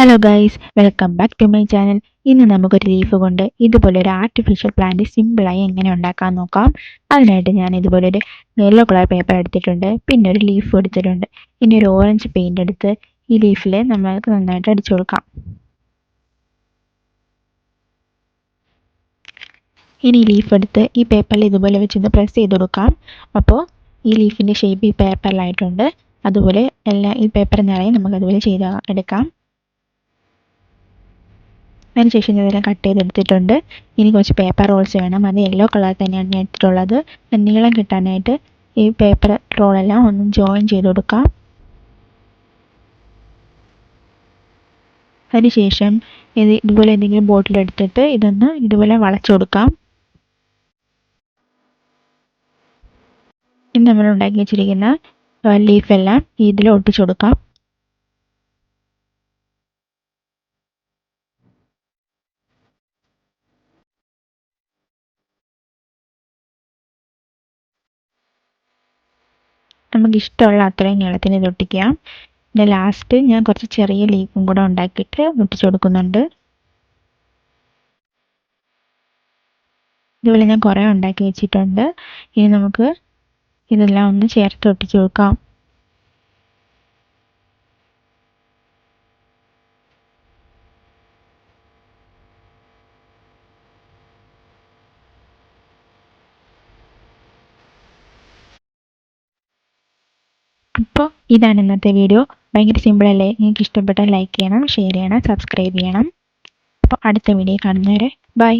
Hello guys welcome back to my channel ഇന്ന് നമുക്കൊരു leaf കൊണ്ട് ഇതുപോലെ ഒരു ആർട്ടിഫിഷ്യൽ പ്ലാന്റ് സിമ്പിളായി എങ്ങനെ ഉണ്ടാക്കാൻ നോക്കാം. അതിനായിട്ട് ഞാൻ ഇതുപോലെ ഒരു യെല്ലോ കളർ പേപ്പർ എടുത്തിട്ടുണ്ട്. പിന്നെ ഒരു ലീഫ് എടുത്തിട്ടുണ്ട്. ഇനി ഒരു ഓറഞ്ച് പെയിന്റ് എടുത്ത് ഈ ലീഫിൽ നമ്മൾക്ക് നന്നായിട്ട് അടിച്ചു കൊടുക്കാം. ഇനി ലീഫ് എടുത്ത് ഈ പേപ്പറിൽ ഇതുപോലെ വെച്ചൊന്ന് പ്രസ് ചെയ്ത് കൊടുക്കാം. അപ്പോൾ ഈ ലീഫിന്റെ ഷേപ്പ് ഈ പേപ്പറിലായിട്ടുണ്ട് അതുപോലെ എല്ലാ ഈ പേപ്പർ നിറയെ നമുക്ക് അതുപോലെ ചെയ്ത് എടുക്കാം. അതിനുശേഷം ഇതെല്ലാം കട്ട് ചെയ്തെടുത്തിട്ടുണ്ട്. ഇനി കുറച്ച് പേപ്പർ റോൾസ് വേണം. അത് യെല്ലോ കളർ തന്നെയാണ് ഞാൻ എടുത്തിട്ടുള്ളത് നീളം കിട്ടാനായിട്ട് ഈ പേപ്പർ റോളെല്ലാം ഒന്ന് ജോയിൻ ചെയ്ത് കൊടുക്കാം. അതിനുശേഷം ഇത് ഇതുപോലെ എന്തെങ്കിലും ബോട്ടിൽ എടുത്തിട്ട് ഇതൊന്ന് ഇതുപോലെ വളച്ചു കൊടുക്കാം. ഇനി നമ്മൾ ഉണ്ടാക്കി വെച്ചിരിക്കുന്ന ലീഫെല്ലാം ഇതിൽ ഒട്ടിച്ചു കൊടുക്കാം. നമുക്ക് ഇഷ്ടമുള്ള അത്രയും നീളത്തിന് ഇത് ഒട്ടിക്കുക പിന്നെ ലാസ്റ്റ് ഞാൻ കുറച്ച് ചെറിയ ലീഫും കൂടെ ഉണ്ടാക്കിയിട്ട് ഒട്ടിച്ചു കൊടുക്കുന്നുണ്ട്. ഇതുപോലെ ഞാൻ കുറേ ഉണ്ടാക്കി വെച്ചിട്ടുണ്ട്. ഇനി നമുക്ക് ഇതെല്ലാം ഒന്ന് ചേർത്ത് ഒട്ടിച്ചു കൊടുക്കാം. അപ്പോൾ ഇതാണ് ഇന്നത്തെ വീഡിയോ ഭയങ്കര സിമ്പിളല്ലേ നിങ്ങൾക്ക് ഇഷ്ടപ്പെട്ടാൽ ലൈക്ക് ചെയ്യണം ഷെയർ ചെയ്യണം സബ്സ്ക്രൈബ് ചെയ്യണം. അപ്പോൾ അടുത്ത വീഡിയോ കാണുന്നവരെ ബൈ